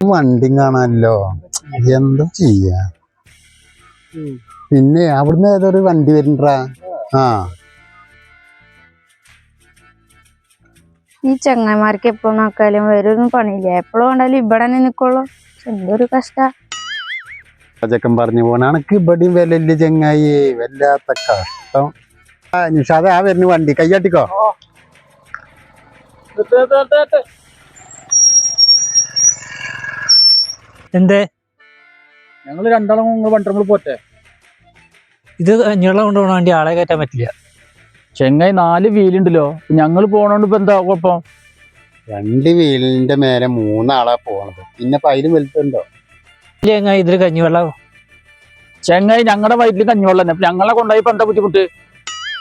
വണ്ടി കാണാനല്ലോ. എന്താ ചെയ്യാ. പിന്നെ അവിടുന്ന് ഏതൊരു വണ്ടി വരുന്നുണ്ടാ ആ. ഈ ചങ്ങന്മാർക്ക് എപ്പോ നോക്കാലും വേറൊന്നും പണിയില്ല. എപ്പോഴും കണ്ടാലും ഇവിടെ തന്നെ നിക്കുള്ളൂ. എന്തൊരു കഷ്ട. ചെക്കൻ പറഞ്ഞു പോണ അനക്ക് ഇവിടെയും വിലയില്ല ചെങ്ങായി. വല്ലാത്ത കഷ്ടം. ആ നിഷാദ ആ വരുന്ന വണ്ടി കയ്യാട്ടിക്കോ എന്തേ? ഞങ്ങൾ രണ്ടാളും നിങ്ങൾ ഇത് കഞ്ഞിവെള്ളം കൊണ്ടുപോകണ വേണ്ടി ആളെ കയറ്റാൻ പറ്റില്ല. ചെങ്ങായി നാല് വീലുണ്ടല്ലോ. ഞങ്ങൾ പോണോണ്ട് ഇപ്പൊ എന്താ കുഴപ്പം? രണ്ട് വീലിന്റെ മേലെ മൂന്നാളാ പോണത്. പിന്നെ ഇപ്പൊ അതിലും ചെങ്ങായി ഇല്ല ചങ്ങായി ഇതിൽ കഞ്ഞിവെള്ളം ചെങ്ങായി ഞങ്ങളുടെ വയറ്റിൽ കഞ്ഞിവെള്ളം തന്നെ ഞങ്ങളെ കൊണ്ടുപോയി ഇപ്പൊ എന്താ ബുദ്ധിമുട്ട്?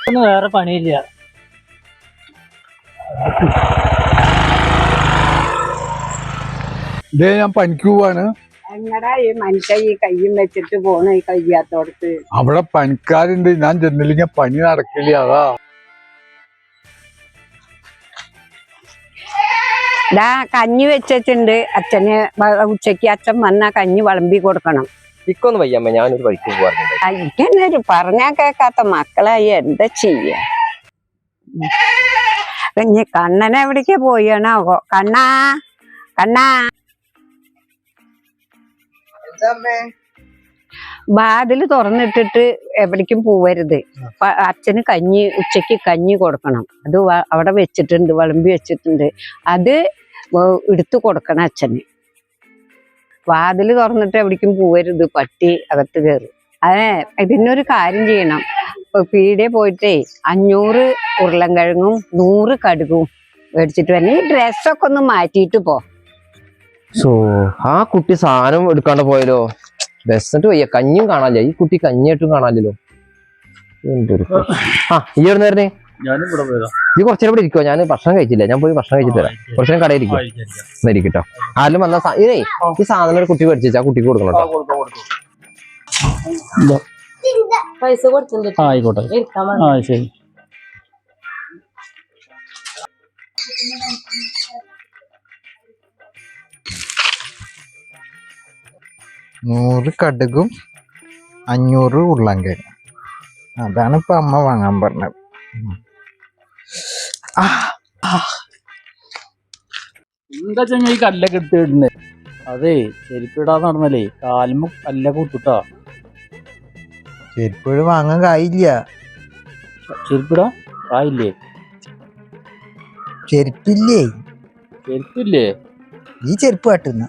ഒന്നും വേറെ പണിയില്ല. ഇതേ ഞാൻ പോവാണ്. എങ്ങടാ ഈ മനുഷ്യ ഈ കയ്യും വെച്ചിട്ട് പോണ ഈ കയ്യാത്തോടത്ത്? അവിടെ പനിക്കാരുണ്ട്. ഞാൻ ചെന്നില്ലെങ്കിൽ പനി നടക്കില്ല അതാ. ദാ കഞ്ഞി വെച്ചിട്ടുണ്ട്. അച്ഛന് ഉച്ചയ്ക്ക് അച്ഛൻ വന്നാ കഞ്ഞി വിളമ്പി കൊടുക്കണം. ഇക്കൊന്ന് വയ്യമ്മ ഞാനൊരു വഴിക്ക് ഇങ്ങനെ പറഞ്ഞാ കേക്കാത്ത മക്കളായി എന്താ ചെയ്യ? ഇനി കണ്ണനെ എവിടേക്ക് പോയണാവോ കണ്ണാ കണ്ണാ. വാതിൽ തുറന്നിട്ടിട്ട് എവിടേക്കും പോവരുത്. അച്ഛന് കഞ്ഞി ഉച്ചയ്ക്ക് കഞ്ഞി കൊടുക്കണം. അത് അവിടെ വെച്ചിട്ടുണ്ട് വിളമ്പി വെച്ചിട്ടുണ്ട്. അത് എടുത്തു കൊടുക്കണം അച്ഛന്. വാതിൽ തുറന്നിട്ട് എവിടേക്കും പോവരുത് പട്ടി അകത്ത് കയറും. അതെ ഇതിനൊരു കാര്യം ചെയ്യണം. പീടിയെ പോയിട്ടേ അഞ്ഞൂറ് ഉരുളൻകിഴങ്ങും നൂറ് കടുകും മേടിച്ചിട്ട് വന്നെ ഈ ഡ്രസ്സൊക്കെ ഒന്ന് മാറ്റിയിട്ട് പോ. സോ ആ കുട്ടി സാധനം എടുക്കാണ്ട് പോയല്ലോ. ബെസ്റ്റ് വയ്യ. കഞ്ഞും കാണാനില്ല. ഈ കുട്ടി കഞ്ഞായിട്ടും കാണാനില്ലല്ലോ. എന്തൊരു ആ ഈ എവിടെ നേരനെ കുറച്ചേരം ഇവിടെ ഇരിക്കുവോ? ഞാൻ ഭക്ഷണം കഴിച്ചില്ല. ഞാൻ പോയി ഭക്ഷണം കഴിച്ചിട്ട് വരാം. കുറച്ചു നേരം കടയിൽ ഇരിക്കും ഇരിക്കട്ടോ ആരും വന്ന ഇതേ ഈ സാധനം ഒരു കുട്ടി മേടിച്ചാ കുട്ടി കുട്ടിക്ക് കൊടുക്കണം കേട്ടോ പൈസ കൊടുത്തിട്ടുണ്ട്. ആ ആയിക്കോട്ടെ. ശരി. നൂറ് കടുകും അഞ്ഞൂറ് ഉരുളൻകിഴങ്ങും. അതാണ് ഇപ്പൊ അമ്മ വാങ്ങാൻ പറഞ്ഞത്. എന്താ ചെങ്ങ ഈ കല്ലൊക്കെ എടുത്തിട്ടുണ്ട് അതെ ചെരുപ്പിടാതെ നടന്നല്ലേ? കാലും കല്ലൊക്കെ കുത്തിട്ടാ ചെരുപ്പുകൾ വാങ്ങാൻ കായില്ല. ചെരുപ്പിടാ? കായില്ലേ? ചെരുപ്പില്ലേ? ചെരുപ്പില്ലേ? ഈ ചെരുപ്പ് കാട്ടുന്ന.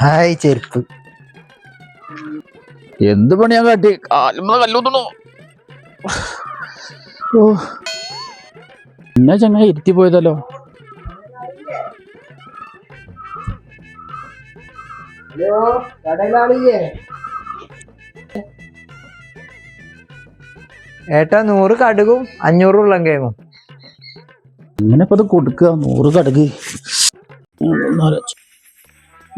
ഹായ് ചെരുപ്പ്. എന്ത് പണിയാ കാട്ടി? കാലുമ്പോ എന്നാ പിന്നെ ചെങ്ങായി ഇരുത്തി പോയതല്ലോ? ഏട്ടാ നൂറ് കടുകും അഞ്ഞൂറ് ഉരുളൻകിഴങ്ങും. ഇങ്ങനെ ഇപ്പൊ അത് കൊടുക്കുക നൂറ് കടുക്.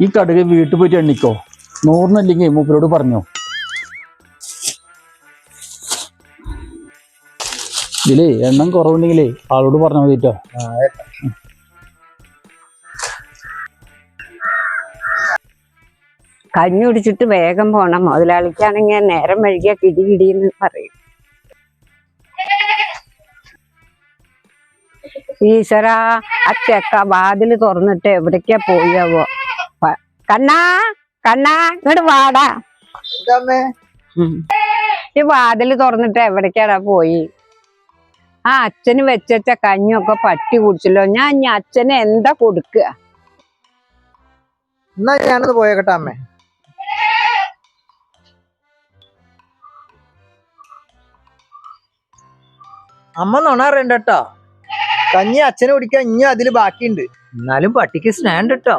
ഈ കടുക് വീട്ടിൽ പോയിട്ട് എണ്ണിക്കോ. നൂറിനല്ലെങ്കിൽ മൂപ്പരോട് പറഞ്ഞോ. ഇതിലേ എണ്ണം കുറവുണ്ടെങ്കിലേ ആളോട് പറഞ്ഞാൽ മതിട്ടോ കഞ്ഞി കുടിച്ചിട്ട് വേഗം പോണം. മുതലാളിക്കാണെങ്കിൽ നേരം വഴുകിയ കിടി കിടിയെന്ന് പറയും. ഈശ്വരാ ആ ചെക്ക വാതിൽ തുറന്നിട്ട് എവിടേക്കാ പോയാവോ കണ്ണാ കണ്ണാ ഇങ്ങോട്ട് വാടാ. ഈ വാതിൽ തുറന്നിട്ട് എവിടേക്കാടാ പോയി? ആ അച്ഛന് വെച്ച കഞ്ഞൊക്കെ പട്ടി കുടിച്ചല്ലോ. ഞാൻ ഇനി അച്ഛന് എന്താ കൊടുക്കുക എന്നാ ഞാനത് പോയേക്കട്ടെ അമ്മേ. അമ്മ നുണ കേട്ടോ കഞ്ഞി അച്ഛനെ കുടിക്കാൻ ഇഞ്ഞും അതിൽ ബാക്കിയുണ്ട്. എന്നാലും പട്ടിക്ക് സ്നാൻഡ് കേട്ടോ